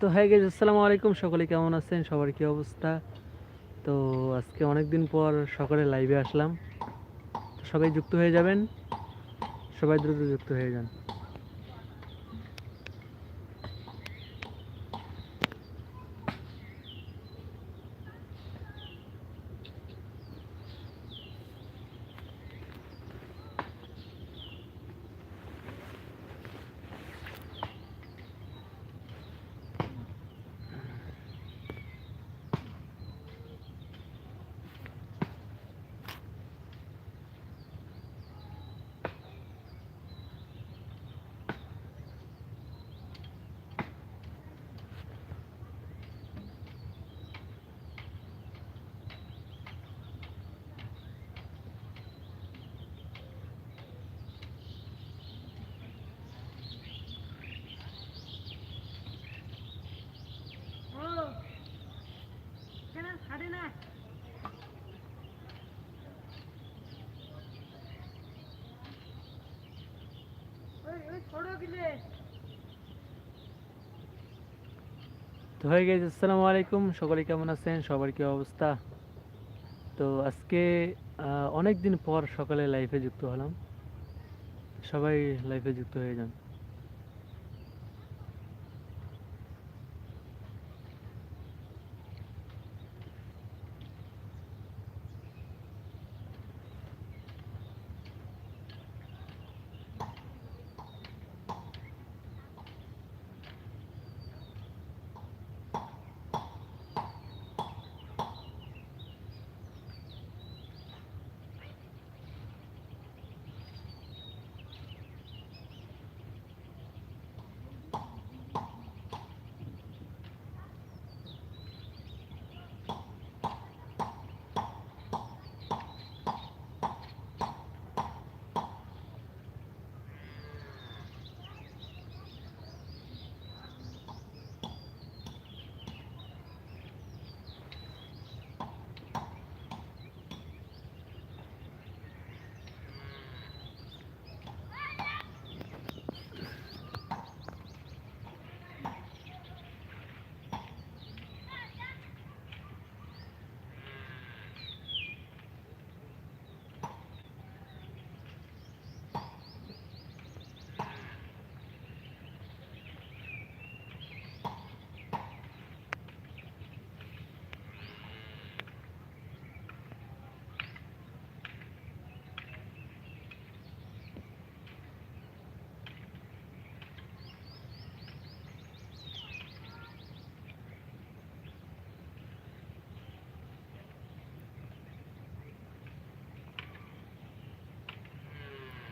তো হ্যাঁ গেছে, আসসালামু আলাইকুম। সকলে কেমন আছেন? সবার কি অবস্থা? তো আজকে অনেক দিন পর সকালে লাইভে আসলাম। সবাই যুক্ত হয়ে যাবেন। সবাই দ্রুত যুক্ত হয়ে যান। তো হয়ে গেছে, আসসালামু আলাইকুম। সকলে কেমন আছেন? সবার কি অবস্থা? তো আজকে অনেক দিন পর সকালে লাইফে যুক্ত হলাম। সবাই লাইফে যুক্ত হয়ে যান।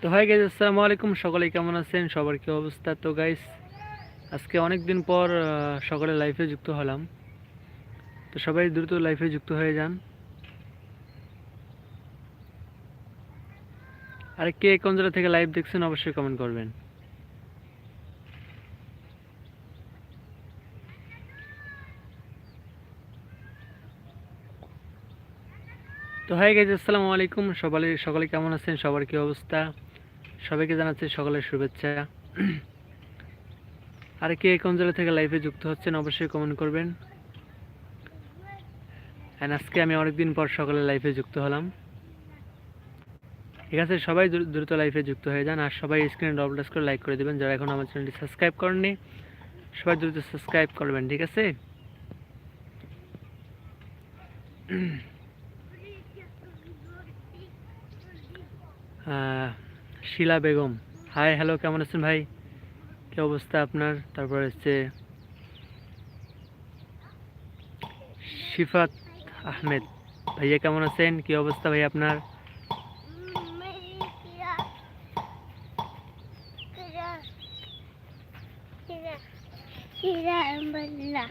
তো হয়ে গেছে আসসালামু আলাইকুম। সকলে কেমন আছেন? সবার কি অবস্থা? তো গাইস আজকে অনেক দিন পর সকালে লাইফে যুক্ত হলাম। তো সবাই দ্রুত লাইফে যুক্ত হয়ে যান। আর কে কোন জায়গা থেকে লাইভ দেখছেন, অবশ্যই কমেন্ট করবেন। তো হয়ে গেছে আসসালামু আলাইকুম। সকালে সকলে কেমন আছেন? সবার কি অবস্থা? সবাইকে জানাচ্ছি সকালের শুভেচ্ছা। আর কে কোন জেলা থেকে লাইভে যুক্ত হচ্ছেন অবশ্যই কমেন্ট করবেন। অ্যান্ড আজকে আমি অনেকদিন পর সকালে লাইভে যুক্ত হলাম। ঠিক আছে সবাই দ্রুত লাইভে যুক্ত হয়ে যান। আর সবাই স্ক্রিনে ডবল টাচ করে লাইক করে দেবেন। যারা এখন আমার চ্যানেলটি সাবস্ক্রাইব করেননি সবাই দ্রুত সাবস্ক্রাইব করবেন ঠিক আছে? আহ, শিলা বেগম। হাই হ্যালো কেমন আছেন ভাই? কি অবস্থা আপনার? তারপর হচ্ছে শিফাত আহমেদ। ভাইয়া কেমন আছেন? কি অবস্থা ভাই আপনার? Kira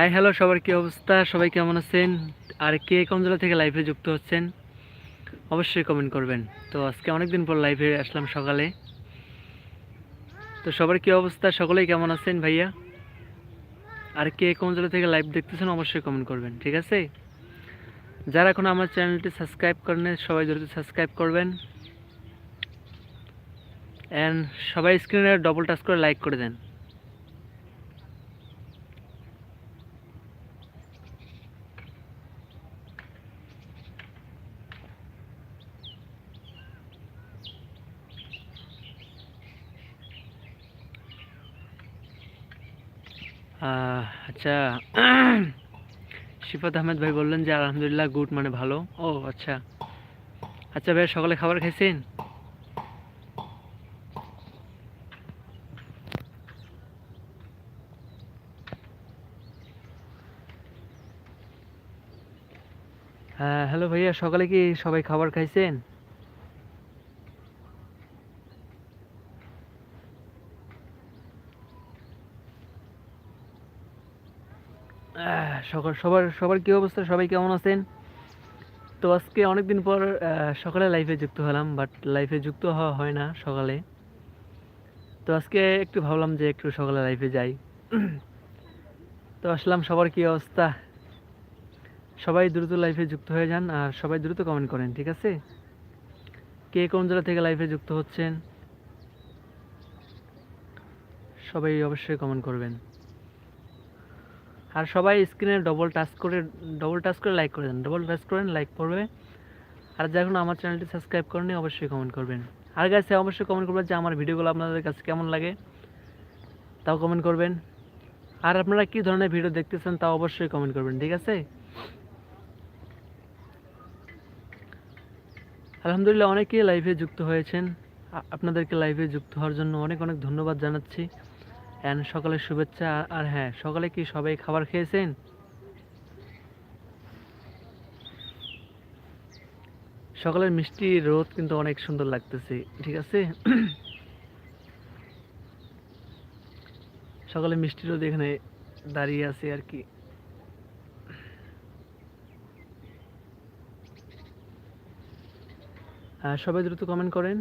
হাই হ্যালো সবার কি অবস্থা? সবাই কেমন আছেন? আর কে কোন জেলা থেকে লাইভে যুক্ত হচ্ছেন? অবশ্যই কমেন্ট করবেন। তো আজকে অনেকদিন পর লাইভে আসলাম সকালে। তো সবার কি অবস্থা? সকলেই কেমন আছেন ভাইয়া? আর কে কোন জায়গা থেকে লাইভ দেখতেছেন, অবশ্যই কমেন্ট করবেন, ঠিক আছে? যারা এখন আমার চ্যানেলটি সাবস্ক্রাইব করেন সবাই দ্রুত সাবস্ক্রাইব করবেন। অ্যান্ড সবাই স্ক্রিনে ডবল টাচ করে লাইক করে দেন। আচ্ছা। শিফাত আহমেদ ভাই বললেন যে আলহামদুলিল্লাহ গুড মানে ভালো। ও আচ্ছা। আচ্ছা ভাই, সকালে খাবার খাইছেন? হ্যাঁ হ্যালো ভাইয়া, সকালে কি সবাই খাবার খাইছেন? সকাল সবার সবার কি অবস্থা? সবাই কেমন আছেন? তো আজকে অনেক দিন পর সকালে লাইফে যুক্ত হলাম বাট লাইফে যুক্ত হওয়া হয় না সকালে। তো আজকে একটু ভাবলাম যে একটু সকালে লাইফে যাই। তো আসলাম, সবার কি অবস্থা? সবাই দ্রুত লাইফে যুক্ত হয়ে যান, আর সবাই দ্রুত কমেন্ট করেন, ঠিক আছে? কে কোন জেলা থেকে লাইফে যুক্ত হচ্ছেন? সবাই অবশ্যই কমেন্ট করবেন। আর সবাই স্ক্রিনে ডবল টাচ করে ডবল টাচ করে লাইক করে দেন। ডবল টাচ করেন লাইক করবে। আর যখন আমার চ্যানেলটি সাবস্ক্রাইব করেনি অবশ্যই কমেন্ট করবেন। আর কাছে অবশ্যই কমেন্ট করবেন যে আমার ভিডিওগুলো আপনাদের কাছে কেমন লাগে, তাও কমেন্ট করবেন। আর আপনারা কী ধরনের ভিডিও দেখতেছেন, তাও অবশ্যই কমেন্ট করবেন, ঠিক আছে? আলহামদুলিল্লাহ, অনেকেই লাইভে যুক্ত হয়েছেন। আপনাদেরকে লাইভে যুক্ত হওয়ার জন্য অনেক অনেক ধন্যবাদ জানাচ্ছি। অ্যান্ড সকালের শুভেচ্ছা, আর- হ্যাঁ সকালে কি সবাই খাবার খেয়েছেন? সকালের মিষ্টি রোদ কিন্তু অনেক সুন্দর লাগতেছে, ঠিক আছে? সকালে মিষ্টি রোদ এখানে দাঁড়িয়ে আছে আর কি। সবাই দ্রুত কমেন্ট করেন।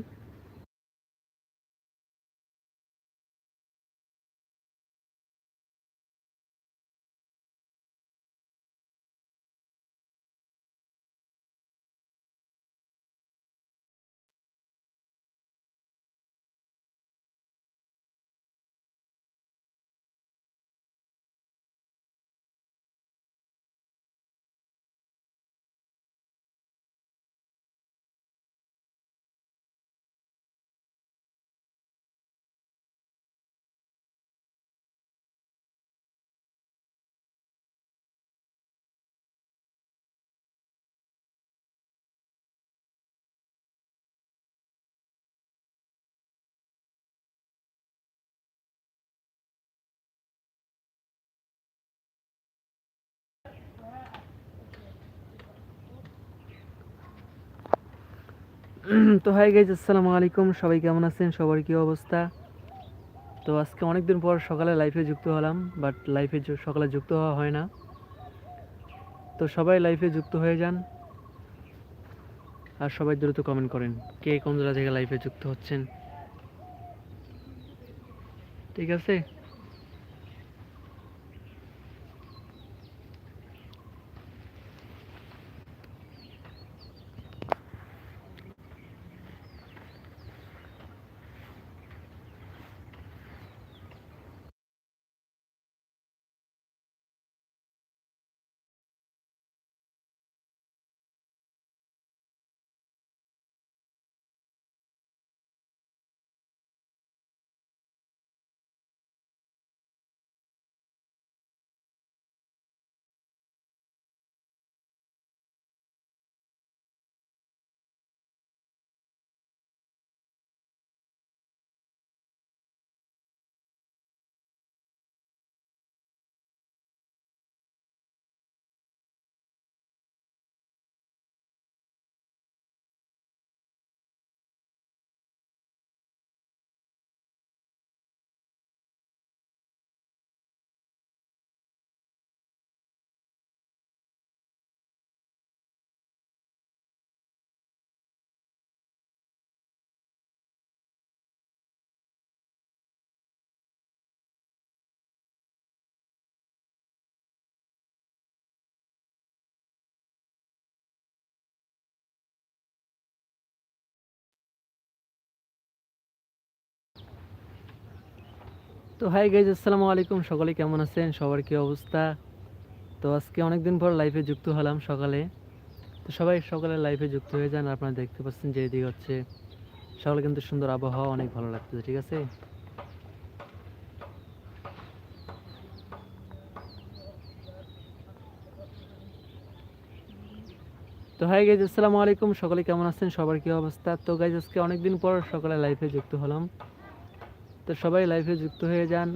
তো হাই গাইজ আসসালামু আলাইকুম। সবাই কেমন আছেন? সবার কী অবস্থা? তো আজকে অনেক দিন পর সকালে লাইফে যুক্ত হলাম বাট লাইফে সকালে যুক্ত হওয়া হয় না। তো সবাই লাইফে যুক্ত হয়ে যান। আর সবাই দ্রুত কমেন্ট করেন, কে কোন জায়গা থেকে লাইফে যুক্ত হচ্ছেন? ঠিক আছে? তো হাই গাইজ আসসালামু আলাইকুম। সকলে কেমন আছেন? সবার কি অবস্থা? তো আজকে অনেক দিন পর লাইভে যুক্ত হলাম সকালে। তো সবাই সকালে লাইভে যুক্ত হয়ে যান, আপনারা দেখতে পাচ্ছেন যে এদিকে হচ্ছে সকালে কিন্তু সুন্দর আবহাওয়া, অনেক ভালো লাগতেছে, ঠিক আছে? তো হাই গাইজ আসসালামু আলাইকুম। সকলে কেমন আছেন? সবার কি অবস্থা? তো গাইজ আজকে অনেক দিন পর সকালে লাইফে যুক্ত হলাম। তো সবাই লাইভে যুক্ত হয়ে যান।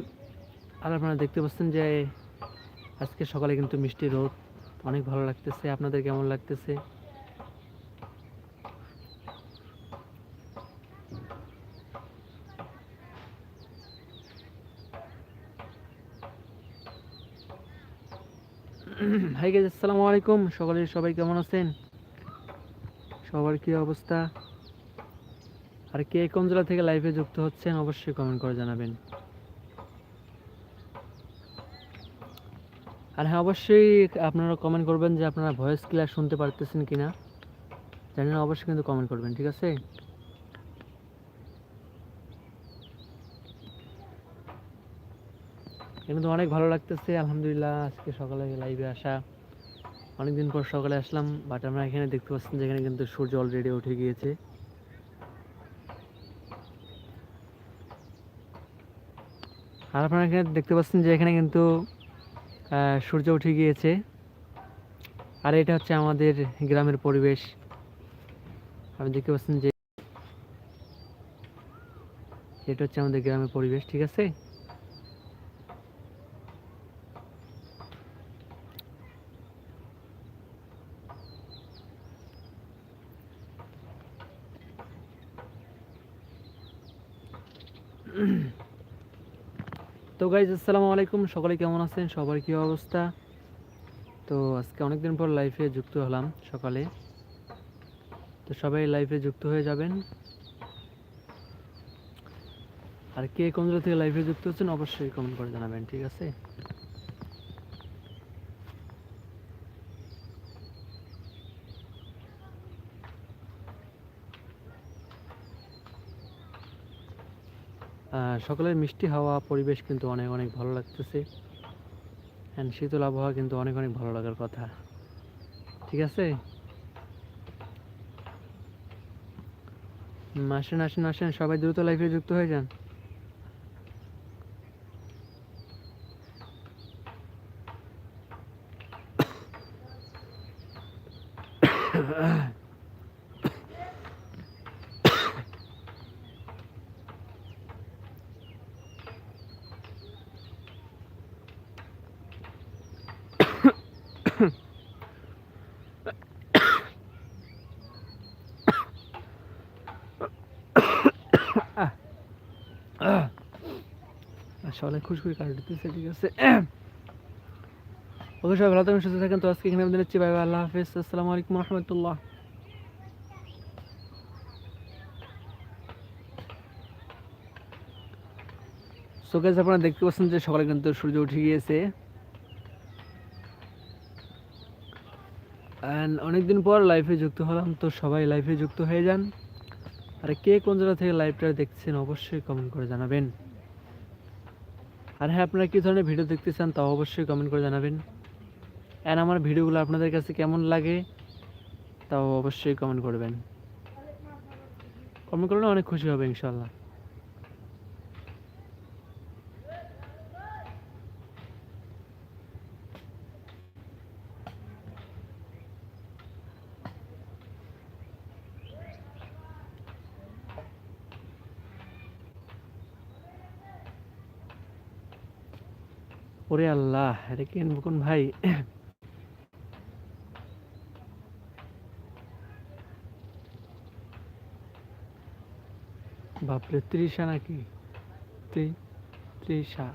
আর আপনারা দেখতে পাচ্ছেন যে আজকে সকালে কিন্তু মিষ্টি রোদ। অনেক ভালো লাগতেছে। আপনাদের কেমন লাগতেছে? হাই গাইজ আসসালামু আলাইকুম। সকালে সবাই কেমন আছেন? সবার কি অবস্থা? আর কে কোন জেলা থেকে লাইভে যুক্ত হচ্ছেন অবশ্যই কমেন্ট করে জানাবেন। আর হ্যাঁ অবশ্যই আপনারা কমেন্ট করবেন যে আপনারা ভয়েস ক্লিয়ার শুনতে পারতেছেন কিনা। জানি না, অবশ্যই কিন্তু কমেন্ট করবেন, ঠিক আছে? কিন্তু অনেক ভালো লাগতেছে, আলহামদুলিল্লাহ, আজকে সকালে লাইভে আসা। অনেকদিন পর সকালে আসলাম বাট আমরা এখানে দেখতে পাচ্ছেন যে এখানে কিন্তু সূর্য অলরেডি উঠে গিয়েছে। আর আপনারা এখানে দেখতে পাচ্ছেন যে এখানে কিন্তু সূর্য উঠে গিয়েছে। আর এটা হচ্ছে আমাদের গ্রামের পরিবেশ। আপনি দেখতে পাচ্ছেন যে এটা হচ্ছে আমাদের গ্রামের পরিবেশ, ঠিক আছে? তো গাইজ আসসালামু আলাইকুম। সকলে কেমন আছেন? সবার কী অবস্থা? তো আজকে অনেক দিন পর লাইফে যুক্ত হলাম সকালে। তো সবাই লাইফে যুক্ত হয়ে যাবেন। আর কে কোন থেকে লাইফে যুক্ত হচ্ছেন, অবশ্যই কমেন্ট করে জানাবেন, ঠিক আছে? সকালের মিষ্টি হাওয়া, পরিবেশ কিন্তু অনেক অনেক ভালো লাগতেছে। অ্যান্ড শীতল আবহাওয়া কিন্তু অনেক অনেক ভালো লাগার কথা। ঠিক আছে? আসেন আসেন আসেন, সবাই দ্রুত লাইফে যুক্ত হয়ে যান। সকালে খুশখুশি কাট দিতেছে, ঠিক আছে? ওকে সবাই ভালো থাকেন সুস্থ থাকেন তো আজকে এখানে আমাদের বাই আল্লাহ হাফিজ। আসসালামু আলাইকুম রহমতুল্লাহ। সো গাইজ আপনারা দেখতে পাচ্ছেন যে সকালে কিন্তু সূর্য উঠে গিয়েছে। অ্যান্ড অনেকদিন পর লাইফে যুক্ত হলাম, তো সবাই লাইফে যুক্ত হয়ে যান। আর কে কোন জায়গা থেকে লাইভটা দেখছেন, অবশ্যই কমেন্ট করে জানাবেন। আর হ্যাঁ আপনারা কী ধরনের ভিডিও দেখতে চান তাও অবশ্যই কমেন্ট করে জানাবেন। অ্যান্ড আমার ভিডিওগুলো আপনাদের কাছে কেমন লাগে তাও অবশ্যই কমেন্ট করবেন। কমেন্ট করলে অনেক খুশি হবে ইনশাল্লাহ ওরে আল্লাহ, এটা কি কোন ভাই? বাপরে ত্রিশা নাকি? ত্রিশা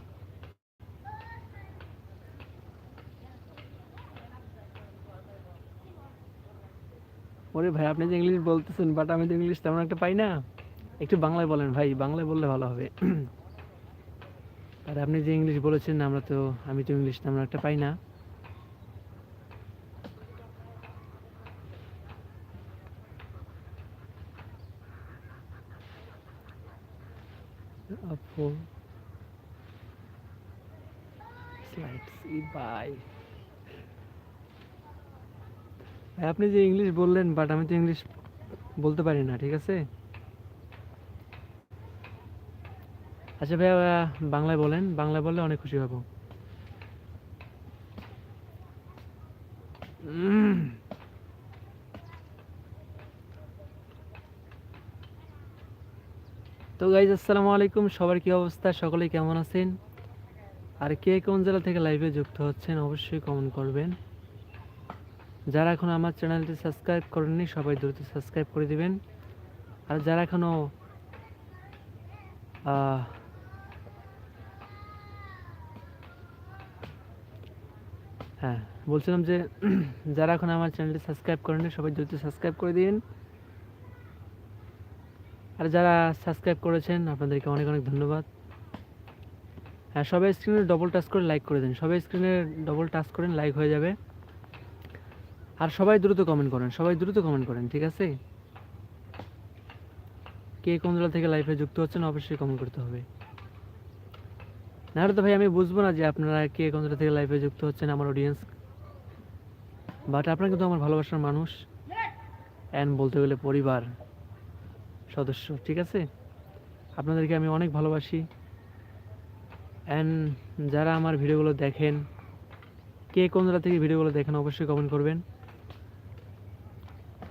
ওরে ভাই, আপনি যে ইংলিশ বলতেছেন বাট আমি তো ইংলিশ তেমন একটা পাই না। একটু বাংলায় বলেন ভাই, বাংলায় বললে ভালো হবে। আর আপনি যে ইংলিশ বলেছেন, আমরা তো, আমি তো ইংলিশ তেমন একটা পাই না। আপু আপনি যে ইংলিশ বললেন বাট আমি তো ইংলিশ বলতে পারি না, ঠিক আছে? আচ্ছা ভাইয়া বাংলায় বলেন। বাংলায় বললে অনেক খুশি হব। তো গাইজ আসসালামু আলাইকুম। সবার কি অবস্থা? সকলে কেমন আছেন? আর কে কোন জেলা থেকে লাইভে যুক্ত হচ্ছেন, অবশ্যই কমেন্ট করবেন। যারা এখন আমার চ্যানেলটি সাবস্ক্রাইব করেননি, সবাই দ্রুত সাবস্ক্রাইব করে দিবেন। আর যারা এখনও হ্যাঁ বলছিলাম যে যারা এখন আমার চ্যানেলটি সাবস্ক্রাইব করেননি সবাই দ্রুত সাবস্ক্রাইব করে দিন। আর যারা সাবস্ক্রাইব করেছেন, আপনাদেরকে অনেক অনেক ধন্যবাদ। হ্যাঁ সবাই স্ক্রিনে ডবল টাচ করে লাইক করে দিন। সবাই স্ক্রিনে ডবল টাচ করেন লাইক হয়ে যাবে। আর সবাই দ্রুত কমেন্ট করেন, সবাই দ্রুত কমেন্ট করেন, ঠিক আছে? কে কোন থেকে লাইভে যুক্ত হচ্ছেন, অবশ্যই কমেন্ট করতে হবে। না হলে তো ভাই, আমি বুঝব না যে আপনারা কে কোন থেকে লাইফে যুক্ত হচ্ছেন আমার অডিয়েন্স বাট আপনারা কিন্তু আমার ভালোবাসার মানুষ। অ্যান্ড বলতে গেলে পরিবার সদস্য, ঠিক আছে? আপনাদেরকে আমি অনেক ভালোবাসি। অ্যান্ড যারা আমার ভিডিওগুলো দেখেন, কে কোন জেলা থেকে ভিডিওগুলো দেখেন অবশ্যই কমেন্ট করবেন।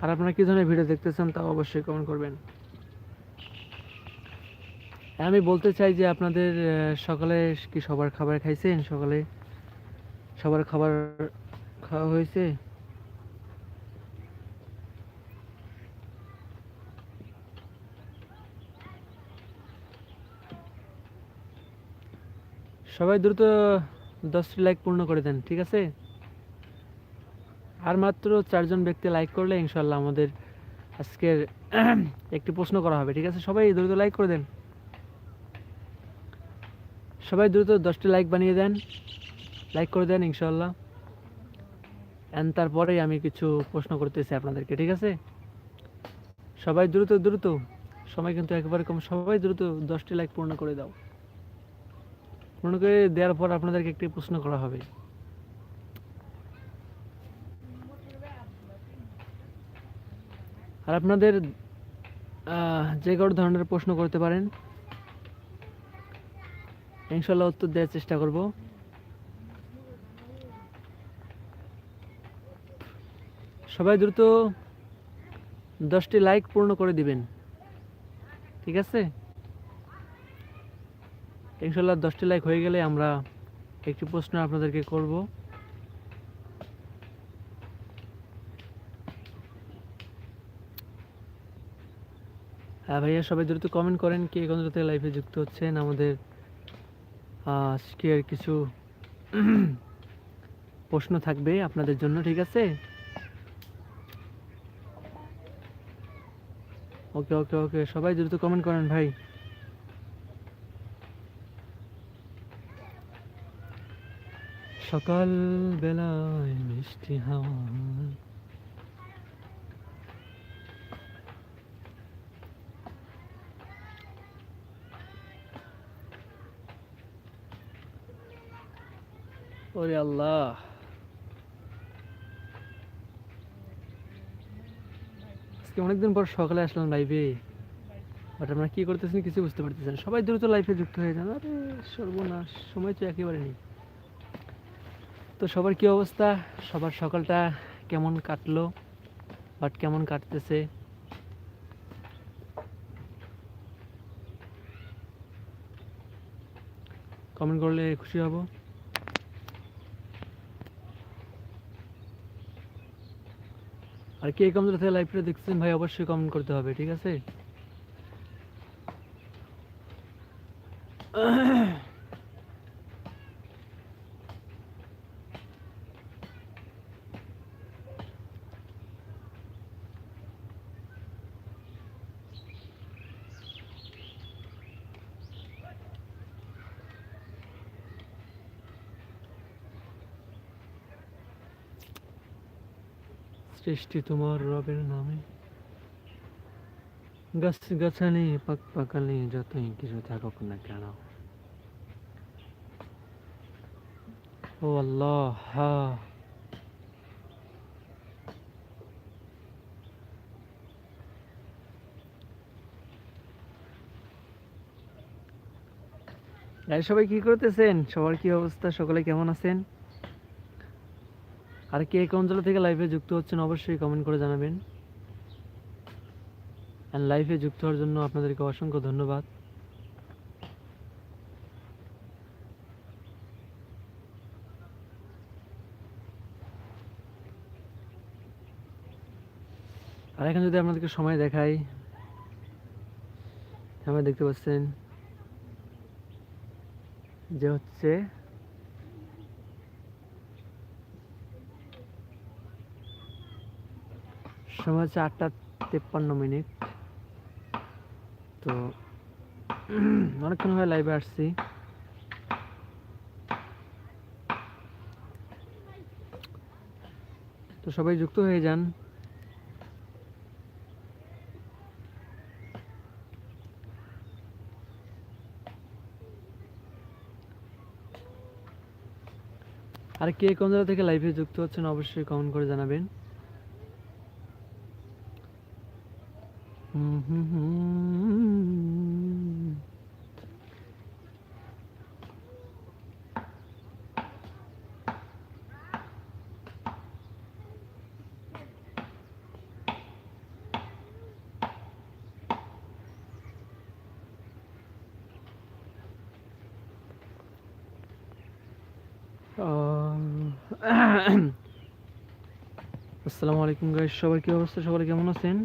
আর আপনারা কী ধরনের ভিডিও দেখতেছেন তাও অবশ্যই কমেন্ট করবেন। আমি বলতে চাই যে আপনাদের সকালে কি সবার খাবার খাইছেন? সকালে সবার খাবার খাওয়া হয়েছে? সবাই দ্রুত দশটি লাইক পূর্ণ করে দেন, ঠিক আছে? আর মাত্র চারজন ব্যক্তি লাইক করলে ইনশাল্লাহ আমাদের আজকের একটি প্রশ্ন করা হবে, ঠিক আছে? সবাই দ্রুত লাইক করে দেন। সবাই দ্রুত দশটি লাইক বানিয়ে দেন। লাইক করে দেন ইনশাল্লাহ অ্যান্ড তারপরেই আমি কিছু প্রশ্ন করতেছি আপনাদেরকে, ঠিক আছে? সবাই দ্রুত দ্রুত। সময় কিন্তু একেবারে কম। সবাই দ্রুত দশটি লাইক পূর্ণ করে দাও। পূর্ণ করে দেওয়ার পর আপনাদেরকে একটি প্রশ্ন করা হবে। আর আপনাদের যে কোনো ধরনের প্রশ্ন করতে পারেন। ইনশাল্লাহ উত্তর দেওয়ার চেষ্টা করব। সবাই দ্রুত দশটি লাইক পূর্ণ করে দিবেন। ঠিক আছে? ইনশাল্লাহ দশটি লাইক হয়ে গেলে আমরা একটি প্রশ্ন আপনাদেরকে করব। হ্যাঁ ভাইয়া, সবাই দ্রুত কমেন্ট করেন কে কোন লাইভে যুক্ত হচ্ছেন, আমাদের আজকের কিছু প্রশ্ন থাকবে আপনাদের জন্য, ঠিক আছে? ওকে ওকে ওকে, সবাই দ্রুত কমেন্ট করেন ভাই। সকাল বেলায় মিষ্টি হাওয়া ওরে আল্লাহ। আজকে অনেকদিন পর সকালে আসলাম লাইভে বাট আমরা কি করতেছেন কিছু বুঝতে পারতেছেন। সবাই দ্রুত লাইফে যুক্ত হয়ে যান। আরে সর্বনাশ, সময় তো একেবারে নেই। তো সবার কি অবস্থা? সবার সকালটা কেমন কাটলো? বাট কেমন কাটতেছে? কমেন্ট করলে খুশি হব। আর কে কম থেকে লাইভটা দেখছেন ভাই অবশ্যই কমেন্ট করতে হবে ঠিক আছে? সৃষ্টি তোমার রবের নামে। গাছ গাছালি পাক পাকালি যতই কিছু থাকুক না কেন। ও আল্লাহ গাইস সবাই কি করতেছেন? সবার কি অবস্থা? সকলে কেমন আছেন? আর কে কোন জেলা থেকে লাইভে যুক্ত হচ্ছেন অবশ্যই কমেন্ট করে জানাবেন। অ্যান্ড লাইভে যুক্ত হওয়ার জন্য আপনাদেরকে অসংখ্য ধন্যবাদ। আর এখন যদি আপনাদেরকে সময় দেখাই সময় দেখতে পাচ্ছেন যে হচ্ছে সময় হচ্ছে আটটা তেপ্পান্ন মিনিট। তো অনেকক্ষণ হয় লাইভে আসছি। তো সবাই যুক্ত হয়ে যান। আর কে কোন জায়গা থেকে লাইভে যুক্ত হচ্ছেন অবশ্যই কমেন্ট করে জানাবেন। আসসালামু আলাইকুম গাইস সবার কি অবস্থা? সবাই কেমন আছেন?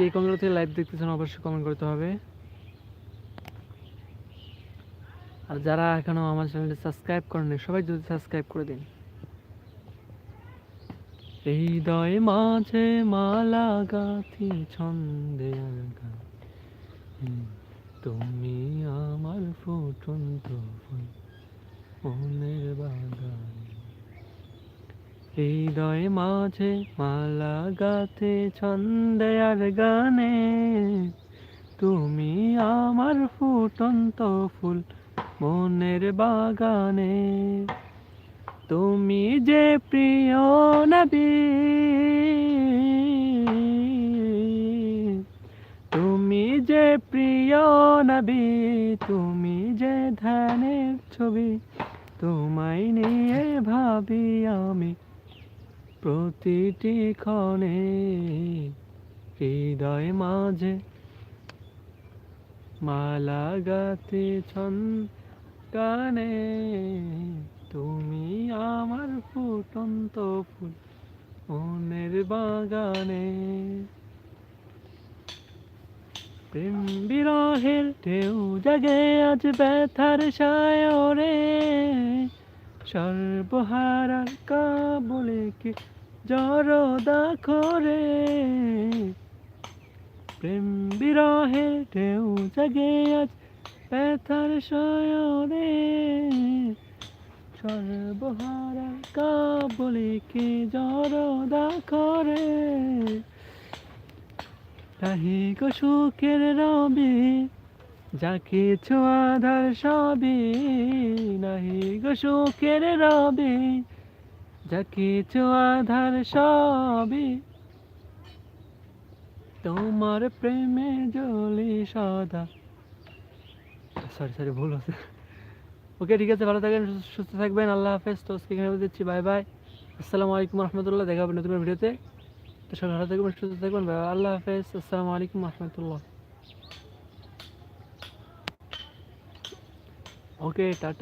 কে কোন জায়গা থেকে লাইভ দেখতেছেন অবশ্যই কমেন্ট করতে হবে। আর যারা এখনও আমার চ্যানেলটি সাবস্ক্রাইব করেনি সবাই যদি সাবস্ক্রাইব করে দিন। হৃদয় মাঝে মালা গাথি, ছন্দে তুমি আমার ফুটন্ত ফুল, মনের বাগান। হৃদয় মাঝে মালা গাথে ছন্দে আর গানে। তুমি আমার ফুটন্ত ফুল মনের বাগানে। তুমি যে প্রিয় নবী। তুমি যে প্রিয় নবী। তুমি যে ধ্যানের ছবি। তোমায় নিয়ে ভাবি আমি। প্রতিটি ক্ষণে হৃদয় মাঝে মালা গাতে ছন গানে তুমি আমার ফুটন্ত ফুল মনের বাগানে। প্রেম বিরহের ঢেউ জাগে আজ ব্যথার সায়রে। সর্বহারার কাবলে কি জড়দা করে? প্রেম বিরহের ঢেউ জাগে আজ ব্যথার সায়রে সর্বহারার কাবলে কি জড়দা করে? তাহি গো সুখের রবি যা কিছু আধার সবই নাহি গো সুখের রবি। যা কিছু আধার সবই তোমার প্রেমে জলি সদা। সরি সরি ভুল হচ্ছে। ওকে ঠিক আছে, ভালো থাকবেন সুস্থ- থাকবেন, আল্লাহ হাফেজ। তো এখানে দিচ্ছি বাই বাই আসসালামু আলাইকুম রহমতুল্লাহ, দেখা হবে নতুন ভিডিওতে। তো সবাই ভালো থাকবেন, সুস্থ থাকবেন। আল্লাহ হাফেজ, আসসালামু আলাইকুম রহমতুল্লাহ। ওকে টাটা